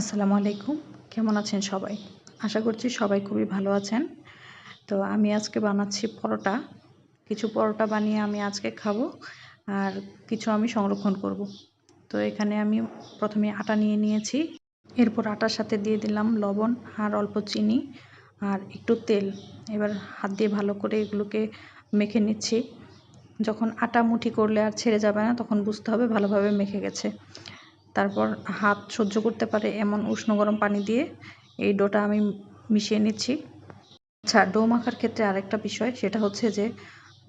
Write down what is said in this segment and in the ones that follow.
আসসালামু আলাইকুম। কেমন আছেন সবাই? আশা করছি সবাই খুবই ভালো আছেন। তো আমি আজকে বানাচ্ছি পরোটা। কিছু পরোটা বানিয়ে আমি আজকে খাব আর কিছু আমি সংরক্ষণ করব। তো এখানে আমি প্রথমে আটা নিয়ে নিয়েছি। এরপর আটার সাথে দিয়ে দিলাম লবণ আর অল্প চিনি আর একটু তেল। এবার হাত দিয়ে ভালো করে এগুলোকে মেখে নিচ্ছি। যখন আটা মুঠি করলে আর ছেড়ে যাবে না, তখন বুঝতে হবে ভালোভাবে মেখে গেছে। তারপর হাত সহ্য করতে পারে এমন উষ্ণ গরম পানি দিয়ে। এই ডোটা আমি মিশিয়ে নিচ্ছি। আচ্ছা ডো মাখার ক্ষেত্রে আরেকটা বিষয়, সেটা হচ্ছে যে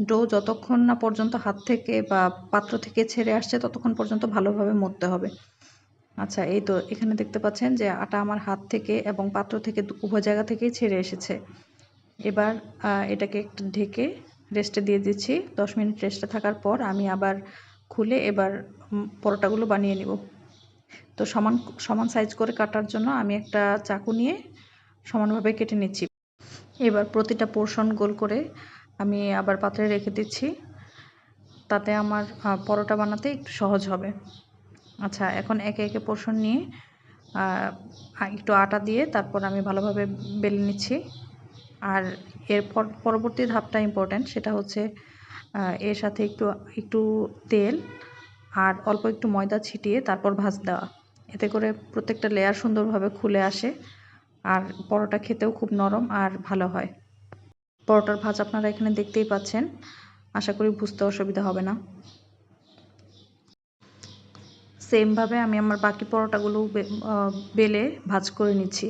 ডো যতক্ষণ না পর্যন্ত হাত থেকে বা পাত্র থেকে ছেড়ে আসছে, ততক্ষণ পর্যন্ত ভালোভাবে মরতে হবে। আচ্ছা এই তো এখানে দেখতে পাচ্ছেন যে আটা আমার হাত থেকে এবং পাত্র থেকে উভয় জায়গা থেকেই ছেড়ে এসেছে। এবার এটাকে একটু ঢেকে রেস্টে দিয়ে দিচ্ছি। দশ মিনিট রেস্টে থাকার পর আমি আবার খুলে এবার পরোটাগুলো বানিয়ে নিব। তো সমান সমান সাইজ করে কাটার জন্য আমি একটা চাকু নিয়ে সমানভাবে কেটে নিচ্ছি। এবার প্রতিটা পোর্শন গোল করে আমি আবার পাত্রে রেখে দিচ্ছি। তাতে আমার পরোটা বানাতে একটু সহজ হবে। আচ্ছা এখন একে একে পোর্শন নিয়ে একটু আটা দিয়ে তারপর আমি ভালোভাবে বেলে নিচ্ছি। আর এর পরবর্তী ধাপটা ইম্পর্ট্যান্ট সেটা হচ্ছে এর সাথে একটু একটু তেল আর অল্প একটু ময়দা ছিটিয়ে তারপর ভাজ দেওয়া। এতে করে প্রত্যেকটা লেয়ার সুন্দরভাবে খুলে আসে আর পরোটা খেতেও খুব নরম আর ভালো হয়। পরোটার ভাজ আপনারা এখানে দেখতেই পাচ্ছেন। আশা করি বুঝতে অসুবিধা হবে না। সেমভাবে আমি আমার বাকি পরোটাগুলো বেলে ভাজ করে নিচ্ছি।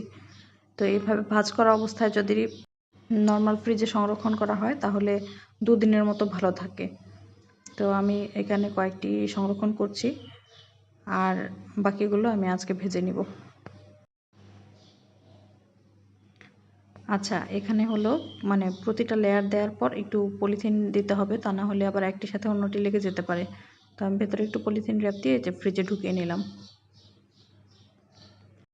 তো এইভাবে ভাজ করা অবস্থায় যদি নর্মাল ফ্রিজে সংরক্ষণ করা হয়, তাহলে দুদিনের মতো ভালো থাকে। তো আমি এখানে কয়েকটি সংরক্ষণ করছি। আর বাকিগুলো আমি আজকে ভেজে নিব। আচ্ছা এখানে হলো মানে প্রতিটা লেয়ার দেওয়ার পর একটু পলিথিন দিতে হবে, তা না হলে আবার একটির সাথে অন্যটি লেগে যেতে পারে। তো আমি ভেতরে একটু পলিথিন র্যাপ দিয়ে যে ফ্রিজে ঢুকিয়ে নিলাম।